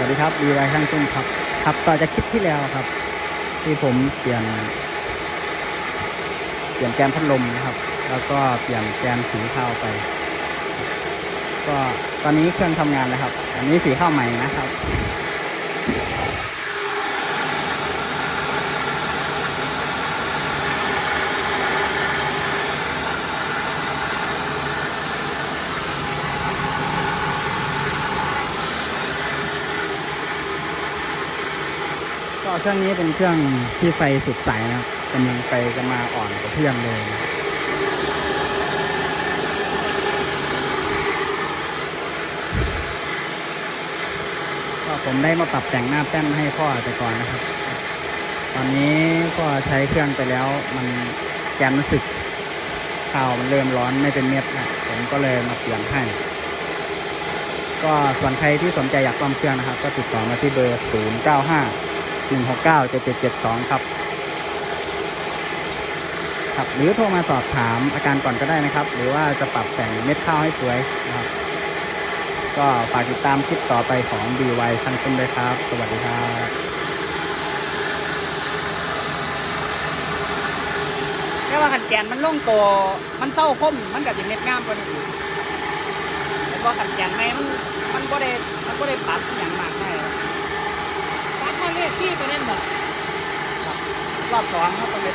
วัสดีครับดีไวช่างตุ้มครับ ครับต่อจากคลิปที่แล้วครับ ที่ผมเปลี่ยน เปลี่ยนแกนพัดลมนะครับ แล้วก็เปลี่ยนแกนสีข้าวไป ก็ตอนนี้เครื่องทำงานแล้วครับ อันนี้สีข้าวใหม่นะครับ ก็เครื่องนี้เป็นเครื่องที่ไฟสุดใสนะกำลังไปกันมาอ่อนกว่าเพื่อนเลยก็ผมได้มาปรับแต่งหน้าแป้นให้พ่อแต่ก่อนนะครับ ตอนนี้พ่อใช้เครื่องไปแล้วมันแกนมันสึกข้าวมันเริ่มร้อนไม่เป็นเม็ดนะผมก็เลยมาเปลี่ยนให้ ก็ส่วนใครที่สนใจอยากซ่อมเครื่องนะครับ ก็ติดต่อมาที่เบอร์ 0 9 5 1 6 9 7 7 7 2 ครับ ครับหรือโทรมาสอบถามอาการก่อนก็ได้นะครับ หรือว่าจะปรับแต่งเม็ดข้าวให้สวยนะครับ ก็ฝากติดตามคลิปต่อไปของ BY ช่างต้นด้วยครับ สวัสดีครับแค่ว่าขันแกนมันลงตัวมันเศร้าคมมันกับจะเม็ดงามกว่านี้อีกแต่ว่าขันแกนในมันมันก็ได้มันก็ได้ปรับอย่างมากได้ ครับปัดมาเรียกพี่ไปนั่นบ่รอบสองครับต้องไป